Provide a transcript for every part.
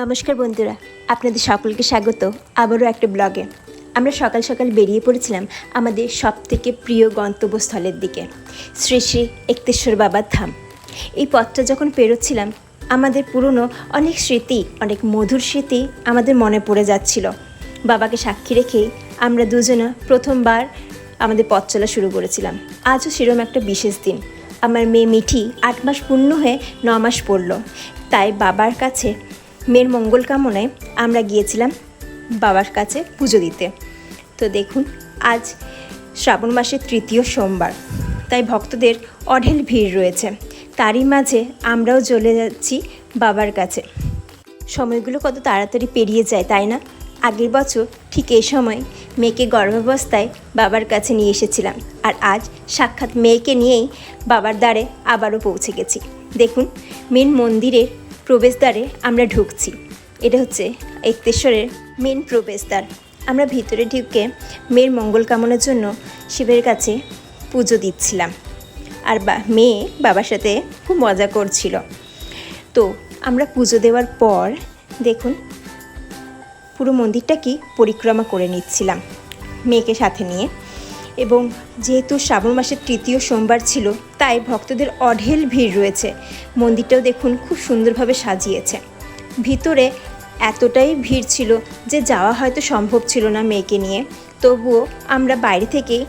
নমস্কার বন্ধুরা, আপনাদের সকলকে স্বাগত। আবারও একটা ব্লগে। আমরা সকাল সকাল বেরিয়ে পড়েছিলাম আমাদের সব থেকে প্রিয় গন্তব্যস্থলের দিকে, শ্রী শ্রী একতেশ্বর বাবার ধাম। এই পথটা যখন পেরোচ্ছিলাম, আমাদের পুরনো অনেক স্মৃতি, অনেক মধুর স্মৃতি আমাদের মনে পড়ে যাচ্ছিল। বাবাকে সাক্ষী রেখেই আমরা দুজনা প্রথমবার আমাদের পথ চলা শুরু করেছিলাম। আজও সেরকম একটা বিশেষ দিন। আমার মেয়ে মিঠি আট মাস পূর্ণ হয়ে ন মাস পড়ল। তাই বাবার কাছে মেয়ের মঙ্গল কামনায় আমরা গিয়েছিলাম বাবার কাছে পুজো দিতে। তো দেখুন, আজ শ্রাবণ মাসের তৃতীয় সোমবার, তাই ভক্তদের অঢেল ভিড় রয়েছে। তারই মাঝে আমরাও চলে যাচ্ছি বাবার কাছে। সময়গুলো কত তাড়াতাড়ি পেরিয়ে যায়, তাই না? আগের বছর ঠিক এই সময় মেয়েকে গর্ভাবস্থায় বাবার কাছে নিয়ে এসেছিলাম আর আজ সাক্ষাৎ মেয়েকে নিয়েই বাবার দ্বারে আবারও পৌঁছে গেছি। দেখুন, মেন মন্দিরের প্রবেশদ্বারে আমরা ঢুকছি। এটা হচ্ছে একতেশ্বরের মেন প্রবেশদ্বার। আমরা ভিতরে ঢুকে মেয়ের মঙ্গল কামনার জন্য শিবের কাছে পুজো দিচ্ছিলাম। আর বা, মেয়ে বাবার সাথে খুব মজা করছিল। তো আমরা পুজো দেওয়ার পর দেখুন, পুরো মন্দিরটা কি পরিক্রমা করে নিচ্ছিলাম। মেয়েকে সাথে নিয়ে এবং যেহেতু শ্রাবণ মাসের তৃতীয় সোমবার ছিল, তাই ভক্তদের অঢেল ভিড় রয়েছে। মন্দিরটাও দেখুন খুব সুন্দরভাবে সাজিয়েছে। ভিতরে এতটাই ভিড় ছিল যে যাওয়া হয়তো সম্ভব ছিল না মেয়েকে নিয়ে। তবুও আমরা বাইরে থেকেই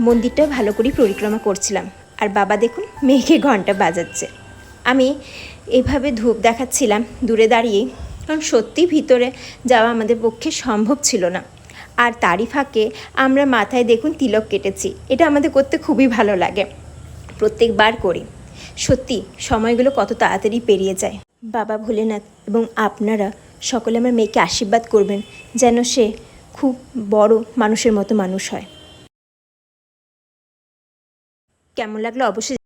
মন্দিরটা ভালো করে পরিক্রমা করছিলাম। আর বাবা দেখুন মেয়েকে ঘণ্টা বাজাচ্ছে। আমি এভাবে ধূপ দেখাচ্ছিলাম দূরে দাঁড়িয়ে কারণ সত্যি ভিতরে যাওয়া আমাদের পক্ষে সম্ভব ছিল না। আর তারই ফাঁকে আমরা মাথায় দেখুন তিলক কেটেছি। এটা আমাদের করতে খুবই ভালো লাগে। প্রত্যেকবার করি। সত্যি, সময়গুলো কত তাড়াতাড়ি পেরিয়ে যায়। বাবা ভোলেনাথ এবং আপনারা সকলে আমার মেয়েকে আশীর্বাদ করবেন যেন সে খুব বড় মানুষের মতো মানুষ হয়। কেমন লাগল? অবশ্যই